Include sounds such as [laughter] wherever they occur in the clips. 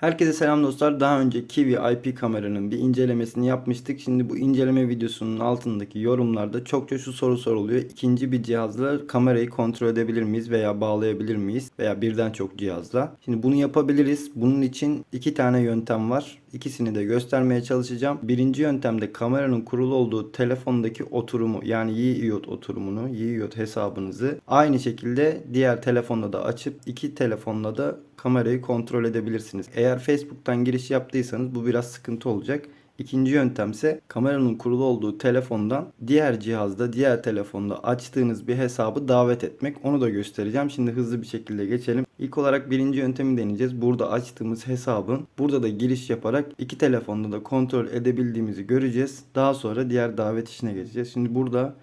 Herkese selam dostlar. Daha önce Kiwi IP kameranın bir incelemesini yapmıştık. Şimdi bu inceleme videosunun altındaki yorumlarda çokça şu soru soruluyor. İkinci bir cihazla kamerayı kontrol edebilir miyiz veya bağlayabilir miyiz veya birden çok cihazla. Şimdi bunu yapabiliriz. Bunun için iki tane yöntem var. İkisini de göstermeye çalışacağım. Birinci yöntemde kameranın kurulu olduğu telefondaki oturumu yani Yiiot oturumunu, Yiiot hesabınızı aynı şekilde diğer telefonda da açıp iki telefonla da kamerayı kontrol edebilirsiniz. Eğer Facebook'tan giriş yaptıysanız bu biraz sıkıntı olacak. İkinci yöntemse kameranın kurulu olduğu telefondan diğer cihazda, diğer telefonda açtığınız bir hesabı davet etmek. Onu da göstereceğim. Şimdi hızlı bir şekilde geçelim. İlk olarak birinci yöntemi deneyeceğiz. Burada açtığımız hesabın burada da giriş yaparak iki telefonda da kontrol edebildiğimizi göreceğiz. Daha sonra diğer davet işine geçeceğiz. Şimdi burada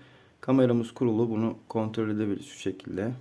kameramız kurulu. Bunu kontrol edebiliriz şu şekilde.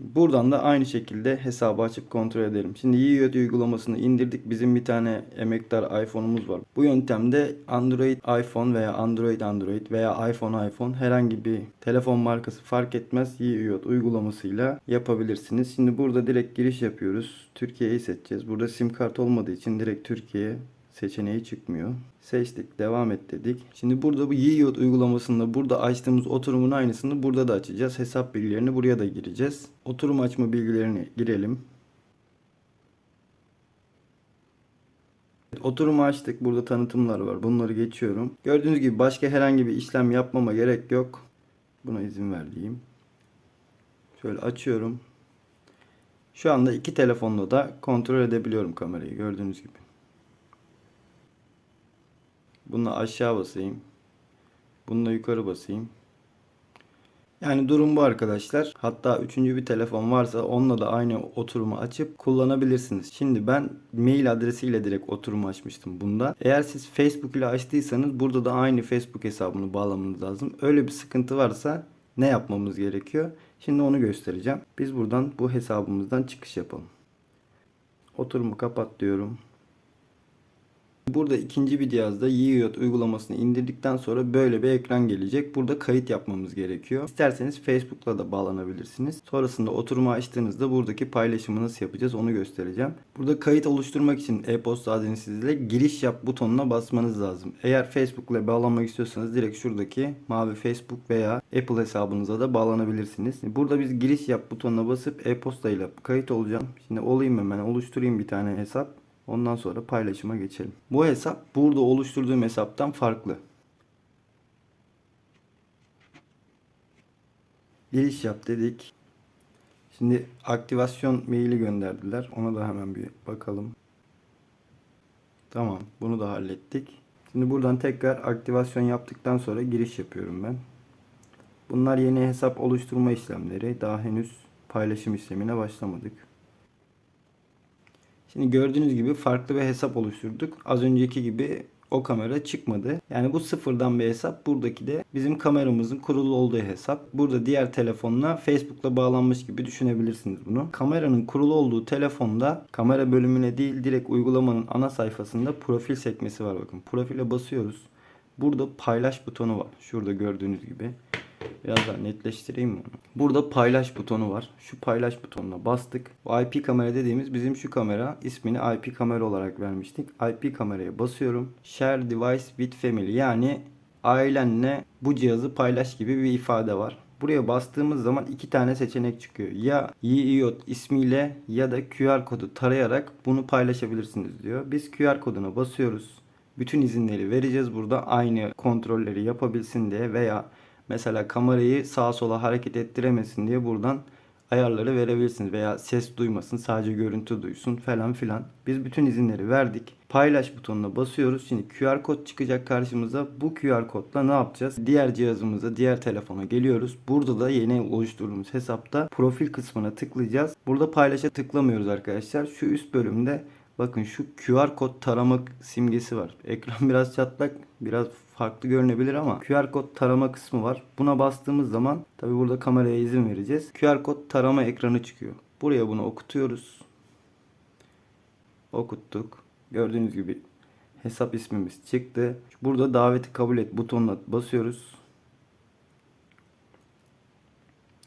Buradan da aynı şekilde hesabı açıp kontrol edelim. Şimdi Yiğit uygulamasını indirdik. Bizim bir tane emektar iPhone'umuz var. Bu yöntemde Android iPhone veya Android Android veya iPhone iPhone herhangi bir telefon markası fark etmez. Yiğit uygulamasıyla yapabilirsiniz. Şimdi burada direkt giriş yapıyoruz. Türkiye'yi seçeceğiz. Burada sim kart olmadığı için direkt Türkiye seçeneği çıkmıyor. Seçtik. Devam et dedik. Şimdi burada bu Yiğit uygulamasında burada açtığımız oturumun aynısını burada da açacağız. Hesap bilgilerini buraya da gireceğiz. Oturum açma bilgilerini girelim. Oturumu açtık. Burada tanıtımlar var. Bunları geçiyorum. Gördüğünüz gibi başka herhangi bir işlem yapmama gerek yok. Buna izin ver. Şöyle açıyorum. Şu anda iki telefonla da kontrol edebiliyorum kamerayı gördüğünüz gibi. Bununla aşağı basayım. Bununla yukarı basayım. Yani durum bu arkadaşlar. Hatta üçüncü bir telefon varsa onunla da aynı oturumu açıp kullanabilirsiniz. Şimdi ben mail adresiyle direkt oturumu açmıştım bunda. Eğer siz Facebook ile açtıysanız burada da aynı Facebook hesabını bağlamanız lazım. Öyle bir sıkıntı varsa ne yapmamız gerekiyor? Şimdi onu göstereceğim. Biz buradan bu hesabımızdan çıkış yapalım. Oturumu kapat diyorum. Burada ikinci bir cihazda Yiğit uygulamasını indirdikten sonra böyle bir ekran gelecek. Burada kayıt yapmamız gerekiyor. İsterseniz Facebook'la da bağlanabilirsiniz. Sonrasında oturumu açtığınızda buradaki paylaşımı nasıl yapacağız onu göstereceğim. Burada kayıt oluşturmak için e-posta adresinizle giriş yap butonuna basmanız lazım. Eğer Facebook'la bağlanmak istiyorsanız direkt şuradaki mavi Facebook veya Apple hesabınıza da bağlanabilirsiniz. Burada biz giriş yap butonuna basıp e-posta ile kayıt olacağım. Şimdi olayım hemen oluşturayım bir tane hesap. Ondan sonra paylaşıma geçelim. Bu hesap burada oluşturduğum hesaptan farklı. Giriş yap dedik. Şimdi aktivasyon maili gönderdiler. Ona da hemen bir bakalım. Tamam. Bunu da hallettik. Şimdi buradan tekrar aktivasyon yaptıktan sonra giriş yapıyorum ben. Bunlar yeni hesap oluşturma işlemleri. Daha henüz paylaşım işlemine başlamadık. Şimdi gördüğünüz gibi farklı bir hesap oluşturduk. Az önceki gibi o kamera çıkmadı. Yani bu sıfırdan bir hesap. Buradaki de bizim kameramızın kurulu olduğu hesap. Burada diğer telefonla Facebook'la bağlanmış gibi düşünebilirsiniz bunu. Kameranın kurulu olduğu telefonda kamera bölümüne değil direkt uygulamanın ana sayfasında profil sekmesi var bakın. Profile basıyoruz. Burada paylaş butonu var. Şurada gördüğünüz gibi. Biraz daha netleştireyim mi onu? Burada paylaş butonu var. Şu paylaş butonuna bastık. Bu IP kamera dediğimiz bizim şu kamera ismini IP kamera olarak vermiştik. IP kameraya basıyorum. Share device with family yani ailenle bu cihazı paylaş gibi bir ifade var. Buraya bastığımız zaman iki tane seçenek çıkıyor. Ya Yiiot ismiyle ya da QR kodu tarayarak bunu paylaşabilirsiniz diyor. Biz QR koduna basıyoruz. Bütün izinleri vereceğiz burada aynı kontrolleri yapabilsin diye veya Mesela kamerayı sağa sola hareket ettiremesin diye buradan ayarları verebilirsiniz veya ses duymasın sadece görüntü duysun falan filan. Biz bütün izinleri verdik. Paylaş butonuna basıyoruz. Şimdi QR kod çıkacak karşımıza. Bu QR kodla ne yapacağız? Diğer cihazımıza, diğer telefona geliyoruz. Burada da yeni oluşturduğumuz hesapta profil kısmına tıklayacağız. Burada paylaşa tıklamıyoruz arkadaşlar. Şu üst bölümde bakın şu QR kod tarama simgesi var. Ekran [laughs] biraz çatlak, biraz farklı görünebilir ama QR kod tarama kısmı var. Buna bastığımız zaman tabi burada kameraya izin vereceğiz. QR kod tarama ekranı çıkıyor. Buraya bunu okutuyoruz. Okuttuk. Gördüğünüz gibi hesap ismimiz çıktı. Burada daveti kabul et butonuna basıyoruz.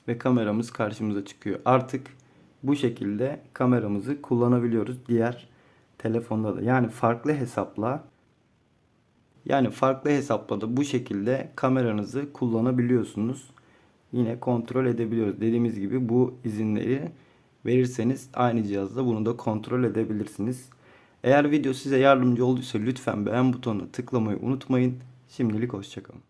Ve kameramız karşımıza çıkıyor. Artık bu şekilde kameramızı kullanabiliyoruz. Diğer telefonda da. Yani farklı hesapla yani farklı hesapla da bu şekilde kameranızı kullanabiliyorsunuz. Yine kontrol edebiliyoruz. Dediğimiz gibi bu izinleri verirseniz aynı cihazda bunu da kontrol edebilirsiniz. Eğer video size yardımcı olduysa lütfen beğen butonuna tıklamayı unutmayın. Şimdilik hoşçakalın.